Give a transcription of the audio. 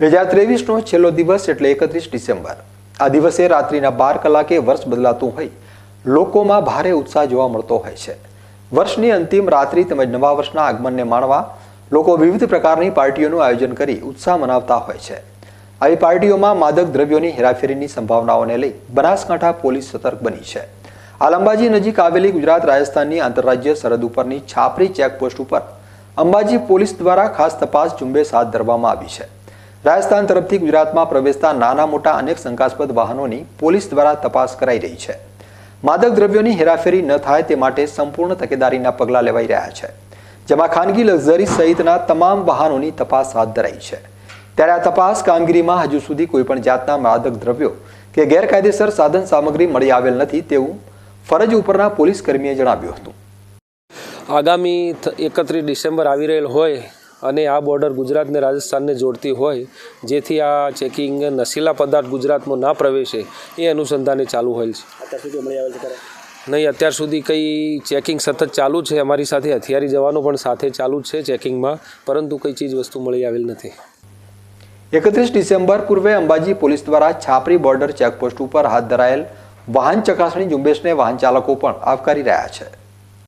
બે હજાર ત્રેવીસનો છેલ્લો દિવસ એટલે એકત્રીસ ડિસેમ્બર. આ દિવસે રાત્રિના બાર કલાકે વર્ષ બદલાતું હોય. લોકોમાં ભારે ઉત્સાહ જોવા મળતો હોય છે. વર્ષની અંતિમ રાત્રિ તેમજ નવા વર્ષના આગમનને માણવા લોકો વિવિધ પ્રકારની પાર્ટીઓનું આયોજન કરી ઉત્સાહ મનાવતા હોય છે. આવી પાર્ટીઓમાં માદક દ્રવ્યોની હેરાફેરીની સંભાવનાઓને લઈ બનાસકાંઠા પોલીસ સતર્ક બની છે. આ અંબાજી નજીક આવેલી ગુજરાત રાજસ્થાનની આંતરરાજ્ય સરહદ ઉપરની છાપરી ચેકપોસ્ટ ઉપર અંબાજી પોલીસ દ્વારા ખાસ તપાસ ઝુંબેશ હાથ ધરવામાં આવી છે. રાજસ્થાન તરફથી ગુજરાતમાં પ્રવેશતા નાના મોટા અનેક શંકાસ્પદ વાહનોની પોલીસ દ્વારા તપાસ કરાઈ રહી છે. માદક દ્રવ્યોની હેરાફેરી ન થાય તે માટે સંપૂર્ણ તકેદારીના પગલાં લેવાઈ રહ્યા છે. જેમાં ખાનગી લક્ઝરી સહિતના તમામ વાહનોની તપાસ હાથ ધરાઈ છે. ત્યારે આ તપાસ કામગીરીમાં હજુ સુધી કોઈપણ જાતના માદક દ્રવ્યો કે ગેરકાયદેસર સાધન સામગ્રી મળી આવેલ નથી તેવું ફરજ ઉપરના પોલીસ કર્મીએ જણાવ્યું હતું. આગામી એકત્રીસ ડિસેમ્બર આવી રહેલ હોય અને આ બોર્ડર ગુજરાતને રાજસ્થાનને જોડતી હોય જેથી આ ચેકિંગ નશીલા પદાર્થ ગુજરાતમાં ના પ્રવેશે એ અનુસંધાને ચાલુ હોય છે. અત્યાર સુધી મળી આવેલ છે ખરા? નહીં અત્યાર સુધી કંઈ ચેકિંગ સતત ચાલુ છે અમારી સાથે હથિયારી જવાનો પણ સાથે ચાલુ જ છે ચેકિંગમાં પરંતુ કઈ ચીજ વસ્તુ મળી આવેલ નથી. એકત્રીસ ડિસેમ્બર પૂર્વે અંબાજી પોલીસ દ્વારા છાપરી બોર્ડર ચેકપોસ્ટ ઉપર હાથ ધરાયેલ વાહન ચકાસણી ઝુંબેશને વાહન ચાલકો પણ આવકારી રહ્યા છે.